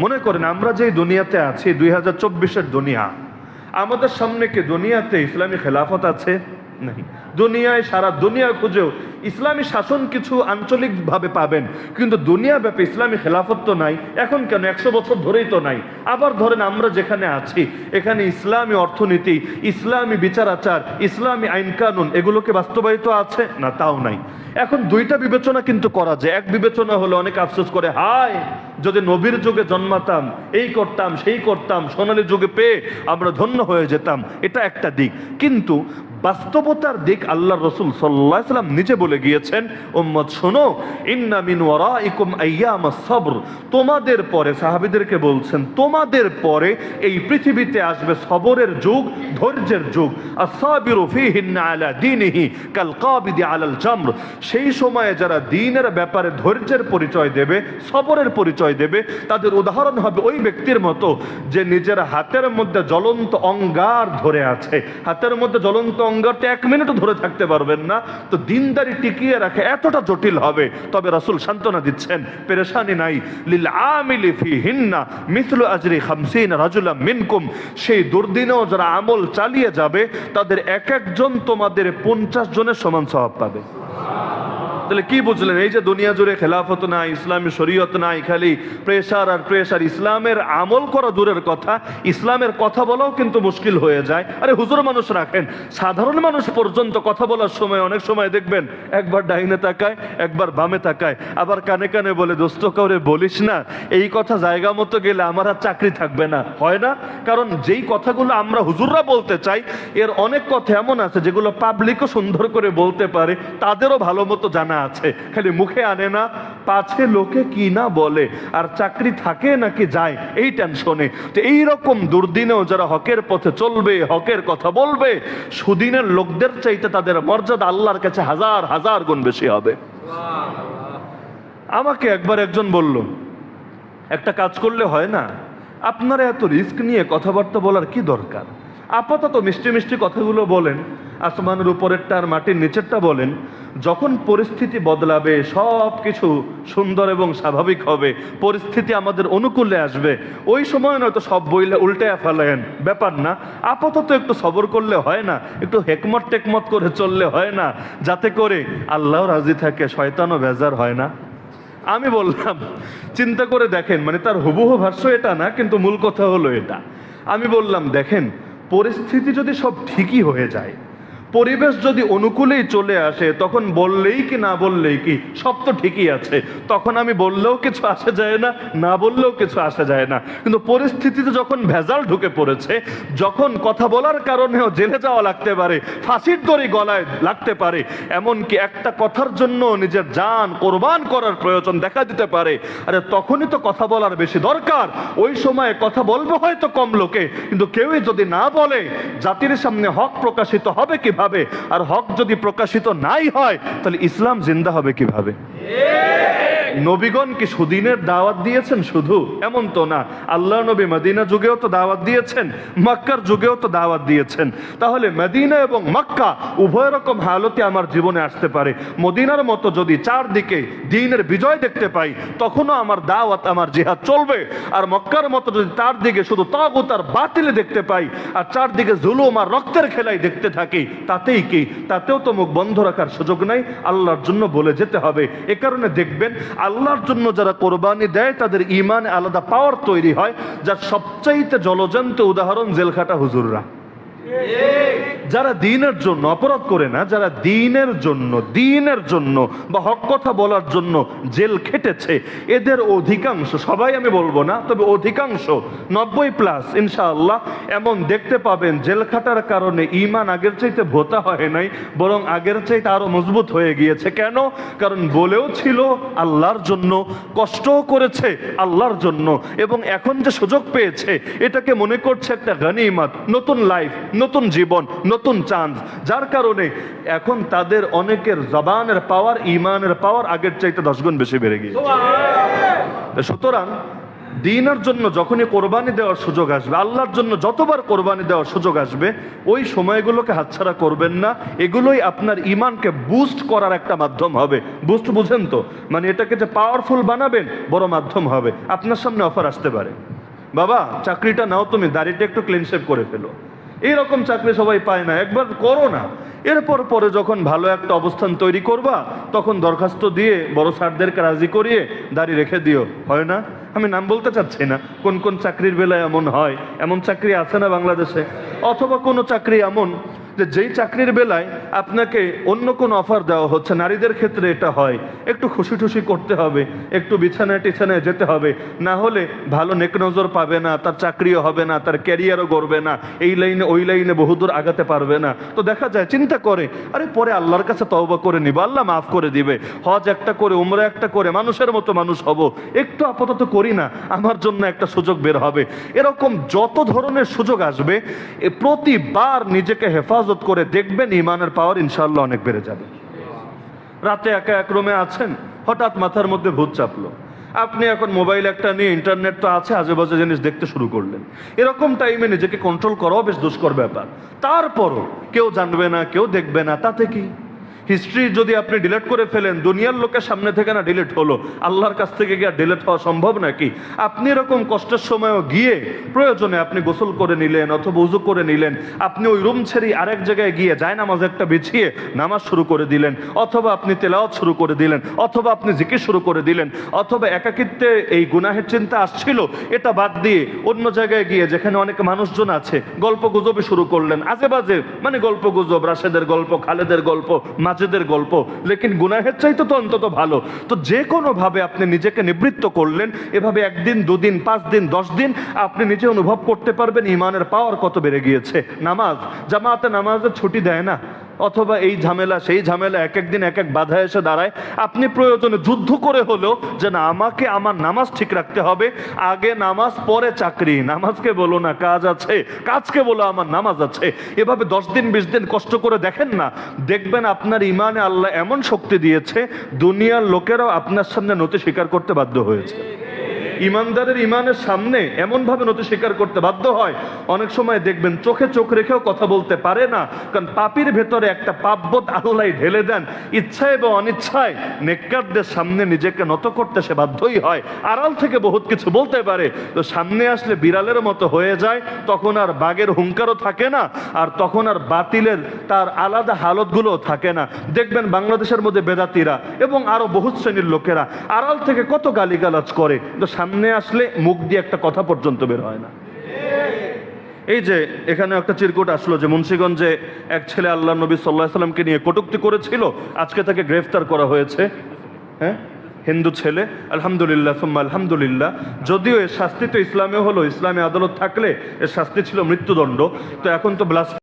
মনে করেন, আমরা যে দুনিয়াতে আছি, দুই হাজার দুনিয়া, আমাদের সামনে কি দুনিয়াতে ইসলামী খেলাফত আছে? নাই। দুনিয়ায়, সারা দুনিয়া খুঁজেও ইসলামী শাসন কিছু আঞ্চলিকভাবে পাবেন। কিন্তু দুনিয়া ব্যাপী ইসলামী খেলাফত তো নাই, এখন কেন একশো বছর ধরেই তো নাই? আবার ধরেন আমরা যেখানে আছি, এখানে ইসলামী অর্থনীতি, ইসলামী বিচার আচার ইসলামী আইন কানুন এগুলোকে বাস্তবায়িত আছে? না, তাও নাই। এখন দুইটা বিবেচনা কিন্তু করা যায়। এক বিবেচনা হলো অনেক আফসোস করে, হায়, যদি নবীর যুগে জন্মাতাম, এই করতাম, সেই করতাম, সোনালী যুগে পেয়ে আমরা ধন্য হয়ে যেতাম। এটা একটা দিক। কিন্তু বাস্তবতার দিক আল্লাহ রসুল সাল্লাহ সাল্লাম নিজে বলে গিয়েছেন ওম্মদ শোনো, ইন্না মিন ওয়ারাইকুম আইয়াম সবর তোমাদের পরে, সাহাবীদেরকে বলছেন, তোমাদের পরে এই পৃথিবীতে আসবে সবরের যুগ, ধৈর্যের যুগ। আলা কাল সেই সময়ে যারা দিনের ব্যাপারে ধৈর্যের পরিচয় দেবে, সবরের পরিচয় দেবে, তাদের উদাহরণ হবে ওই ব্যক্তির মতো যে নিজের হাতের মধ্যে জ্বলন্ত অঙ্গার ধরে আছে। হাতের মধ্যে জ্বলন্ত অঙ্গারটা এক মিনিটও ধরে থাকতে পারবেন না, তো দিনদারি টিকিয়ে রাখে, এতটা জটিল হবে। তবে রাসুল সান্ত্বনা দিচ্ছেন, পেরেশানি নাই। লিল আমিলি ফি হিন্না মিথলু আজরি খামসিন রাজুলা মিনকুম। সেই দুর্দিনেও যারা আমল চালিয়ে যাবে, তাদের এক একজন তোমাদের পঞ্চাশ জনের সমান স্বভাব পাবে। তাহলে কি বুঝলেন? এই যে দুনিয়া জুড়ে খেলাফত নাই, ইসলামী শরীয়ত নাই, খালি প্রেশার আর প্রেশার ইসলামের আমল করা দূরের কথা, ইসলামের কথা বলাও কিন্তু মুশকিল হয়ে যায়। আরে হুজুর মানুষ রাখেন, সাধারণ মানুষ পর্যন্ত কথা বলার সময় অনেক সময় দেখবেন, একবার ডাইনে তাকায়, একবার বামে তাকায়, আবার কানে কানে বলে, দোস্ত, কাউরে বলিস না, এই কথা জায়গা মতো গেলে আমার আর চাকরি থাকবে না। হয় না? কারণ যেই কথাগুলো আমরা হুজুররা বলতে চাই, এর অনেক কথা এমন আছে যেগুলো পাবলিকও সুন্দর করে বলতে পারে, তাদেরও ভালো মতো জানা আছে। খালি মুখে আনে না, পাছে লোকে কি না বলে? আর চাকরি থাকে নাকি যায়? এই টেনশনে তো এইরকম দুর্দিনেও যারা হকের পথে চলবে, হকের কথা বলবে, সুদিনের লোকদের চাইতে তাদের মর্যাদা আল্লাহর কাছে হাজার হাজার গুণ বেশি হবে। আমাকে একবার একজন বলল, একটা কাজ করলে হয় না? আপনারা এত রিস্ক নিয়ে কথাবার্তা বলার কি দরকার? আপাতত মিষ্টি মিষ্টি কথাগুলো বলেন। আসমানের উপরেরটা আর মাটির নিচেরটা বলেন, যখন পরিস্থিতি বদলাবে সব কিছু সুন্দর এবং স্বাভাবিক হবে। পরিস্থিতি আমাদের অনুকূলে আসবে। ওই সময় নয়তো সব বইলে উল্টে ফেলেন। ব্যাপার না, আপাতত একটু সবর করলে হয় না, একটু হেকমত টেকমত করে চললে হয় না। যাতে করে আল্লাহ রাজি থাকে, শয়তানও বেজার হয় না। আমি বললাম, চিন্তা করে দেখেন মানে তার হুবহু ভাষ্য এটা না, কিন্তু মূল কথা হলো এটা। আমি বললাম, দেখেন, পরিস্থিতি যদি সব ঠিকই হয়ে যায় পরিবেশ যদি অনুকূলেই চলে আসে, তখন বললেই কি, না বললেই কি? সব তো ঠিকই আছে। তখন আমি বললেও কিছু আসে যায় না না বললেও কিছু আসে যায় না। কিন্তু পরিস্থিতিতে যখন ভেজাল ঢুকে পড়েছে, যখন কথা বলার কারণেও জেলে যাওয়া লাগতে পারে, ফাঁসির দড়ি গলায় লাগতে পারে, এমনকি একটা কথার জন্য নিজের জান কোরবান করার প্রয়োজন দেখা দিতে পারে, আরে তখনই তো কথা বলার বেশি দরকার। ওই সময়ে কথা বলব হয়তো কম লোকে, কিন্তু কেউই যদি না বলে, জাতির সামনে হক প্রকাশিত হবে কীভাবে? আর হক যদি প্রকাশিত নাই হয় তাহলে ইসলাম জিন্দা হবে কীভাবে? নবীগণ কি সুদিনের দাওয়াত দিয়েছেন শুধু? এমন তো না। আল্লাহ নবী মদিনা যুগেও তো দাওয়াত দিয়েছেন, মক্কার যুগেও তো দাওয়াত দিয়েছেন। তাহলে মদিনা এবং মক্কা উভয় রকম হালতে আমার জীবনে আসতে পারে। মদিনার মতো যদি চারদিকে দিনের বিজয় দেখতে পাই, তখনও আমার দাওয়াত, আমার জিহাদ চলবে। আর মক্কার মতো যদি তার দিকে শুধু তাগুত আর বাতিলে দেখতে পাই, আর চারদিকে জুলুম আর রক্তের খেলাই দেখতে থাকি, তাতেই কি? তাতেও তো মুখ বন্ধ রাখার সুযোগ নাই। আল্লাহর জন্য বলে যেতে হবে। এ কারণে দেখবেন আল্লাহর জন্য যারা কোরবানি দেয়, তাদের ইমানে আলাদা পাওয়ার তৈরি হয়, যার সবচাইতে জলজন্ত উদাহরণ জেলখাটা হুজুররা। যারা দিনের জন্য অপরাধ করে না, যারা দিনের জন্য দিনের জন্য বা হক কথা বলার জন্য জেল খেটেছে, এদের অধিকাংশ, সবাই আমি বলব না, তবে অধিকাংশ, নব্বই প্লাস ইনশাআল্লাহ, এমন দেখতে পাবেন, জেল খাটার কারণে ইমান আগের চাইতে ভোতা হয় নাই, বরং আগের চাইতে আরও মজবুত হয়ে গিয়েছে। কেন? কারণ বলেও ছিল, আল্লাহর জন্য, কষ্টও করেছে, আল্লাহর জন্য, এবং এখন যে সুযোগ পেয়েছে, এটাকে মনে করছে একটা গানিমাত, নতুন লাইফ নতুন জীবন নতুন চান্স যার কারণে এখন তাদের অনেকের জবানের পাওয়ার ইমানের পাওয়ার আগের চাইতে দশ গুণ বেশি বেড়ে গিয়েছে। সুতরাং দিনের জন্য যখনই কোরবানি দেওয়ার সুযোগ আসবে আল্লাহর জন্য যতবার কোরবানি দেওয়ার সুযোগ আসবে ওই সময়গুলোকে হাতছাড়া করবেন না। এগুলোই আপনার ইমানকে বুস্ট করার একটা মাধ্যম হবে। বুস্ট বুঝেন তো? মানে এটাকে যে পাওয়ারফুল বানাবেন বড় মাধ্যম হবে। আপনার সামনে অফার আসতে পারে। বাবা চাকরিটা নাও তুমি দাড়িটা একটু ক্লিন শেভ করে ফেলো। এইরকম চাকরি সবাই পায় না, একবার করো না। এরপর পরে যখন ভালো একটা অবস্থান তৈরি করবা, তখন দরখাস্ত দিয়ে বড় স্যারদেরকে রাজি করিয়ে দাঁড়িয়ে রেখে দিও। হয় না? আমি নাম বলতে চাচ্ছি না, কোন কোন চাকরির বেলায় এমন হয়? এমন চাকরি আছে না বাংলাদেশে? অথবা কোনো চাকরি এমন যে যেই চাকরির বেলায় আপনাকে অন্য কোনো অফার দেওয়া হচ্ছে, নারীদের ক্ষেত্রে এটা হয়। একটু খুশি টুসি করতে হবে, একটু বিছানায় টিছানায় যেতে হবে। না হলে ভালো নেক নজর পাবে না, তার চাকরিও হবে না, তার ক্যারিয়ারও গড়বে না, এই লাইনে, ওই লাইনে বহুদূর আগাতে পারবে না। তো দেখা যায়, চিন্তা করে, আরে, পরে আল্লাহর কাছে তওবা করে নিব, আল্লাহ মাফ করে দিবে। হজ একটা করে, উমরা একটা করে, মানুষের মতো মানুষ হব। একটু আপাতত করি না, আমার জন্য একটা সুযোগ বের হবে। এরকম যত ধরনের সুযোগ আসবে প্রতিবার নিজেকে হেফাজত করে দেখবেন ইমানের পাওয়ার ইনশাল্লাহ অনেক বেড়ে যাবে। রাতে একা এক রুমে আছেন, হঠাৎ মাথার মধ্যে ভূত চাপলো। আপনি এখন মোবাইল একটা নিয়ে, ইন্টারনেট তো আছে, আজেবাজে জিনিস দেখতে শুরু করলেন। এরকম টাইমে নিজেকে কন্ট্রোল করাও বেশ দুষ্কর ব্যাপার। তারপরও কেউ জানবে না, কেউ দেখবে না, তাতে কি? হিস্ট্রি যদি আপনি ডিলিট করে ফেলেন, দুনিয়ার লোকের সামনে থেকে না ডিলেট হলো। আল্লাহর কাছ থেকে গিয়ে ডিলেট হওয়া সম্ভব নাকি? আপনি এরকম কষ্টের সময়ও গিয়ে প্রয়োজনে আপনি গোসল করে নিলেন অথবা উজু করে নিলেন। আপনি ওই রুম ছেড়ে আরেক জায়গায় গিয়ে যায় নামাজ একটা বিছিয়ে নামাজ শুরু করে দিলেন, অথবা আপনি তেলাওয়াত শুরু করে দিলেন, অথবা আপনি জিকির শুরু করে দিলেন, অথবা একাকিত্বে এই গুনাহের চিন্তা আসছিল, এটা বাদ দিয়ে অন্য জায়গায় গিয়ে যেখানে অনেক মানুষজন আছে গল্প গুজবে শুরু করলেন। আজে বাজে মানে গল্প গুজব রাশেদের গল্প, খালেদের গল্প মাজেদের গল্প। লেকিন গুনাহের চাইতে তো অন্তত ভালো। তো যে কোনো ভাবে আপনি নিজেকে নিবৃত্ত করলেন, এভাবে একদিন, দুদিন, পাঁচ দিন, দশ দিন আপনি নিজে অনুভব করতে পারবেন, ইমানের পাওয়ার কত বেড়ে গিয়েছে। নামাজ, জামাতে নামাজের ছুটি দেয় না। অথবা এই ঝামেলা, সেই ঝামেলা এক এক দিন এক এক বাধা এসে দাঁড়ায়। আপনি প্রয়োজনে যুদ্ধ করে হলেও যে না, আমাকে আমার নামাজ ঠিক রাখতে হবে, আগে নামাজ, পরে চাকরি। নামাজকে বলো না, কাজ আছে। কাজকে বলো, আমার নামাজ আছে। এভাবে দশ দিন, বিশ দিন কষ্ট করে দেখেন না। দেখবেন আপনার ইমানে আল্লাহ এমন শক্তি দিয়েছে, দুনিয়ার লোকেরাও আপনার সামনে নতি স্বীকার করতে বাধ্য হয়েছে। ইমানদারের ইমানের সামনে এমনভাবে নতি স্বীকার করতে বাধ্য হয়। অনেক সময় দেখবেন চোখে চোখ রেখেও কথা বলতে পারে না, কারণ পাপির ভেতরে একটা পাপবোধ আল্লাহ ঢেলে দেন। ইচ্ছায় বা অনিচ্ছায় নেককারদের সামনে নিজেকে নত করতে সে বাধ্যই হয়। আড়াল থেকে বহুত কিছু বলতে পারে, তো সামনে আসলে বিড়ালের মতো হয়ে যায়, তখন আর বাঘের হুঙ্কারও থাকে না, আর তখন আর বাতিলের তার আলাদা হালতগুলো থাকে না। দেখবেন বাংলাদেশের মধ্যে বেদাতিরা এবং আরও বহুত শ্রেণির লোকেরা আড়াল থেকে কত গালিগালাজ করে, তো সামনে আসলে মুখ দিয়ে একটা কথা পর্যন্ত বের হয় না। এই যে এখানে একটা চিরকুট আসলো যে মুন্সীগঞ্জে এক ছেলে আল্লাহ নবী সাল্লাহ সাল্লামকে নিয়ে কটুক্তি করেছিল, আজকে তাকে গ্রেফতার করা হয়েছে। হ্যাঁ? হিন্দু ছেলে, আলহামদুলিল্লাহ, সুম্মা আলহামদুলিল্লাহ। যদিও এর শাস্তি তো ইসলামে হলো, ইসলামে আদালত থাকলে এর শাস্তি ছিল মৃত্যুদণ্ড, তো এখন তো ব্লাস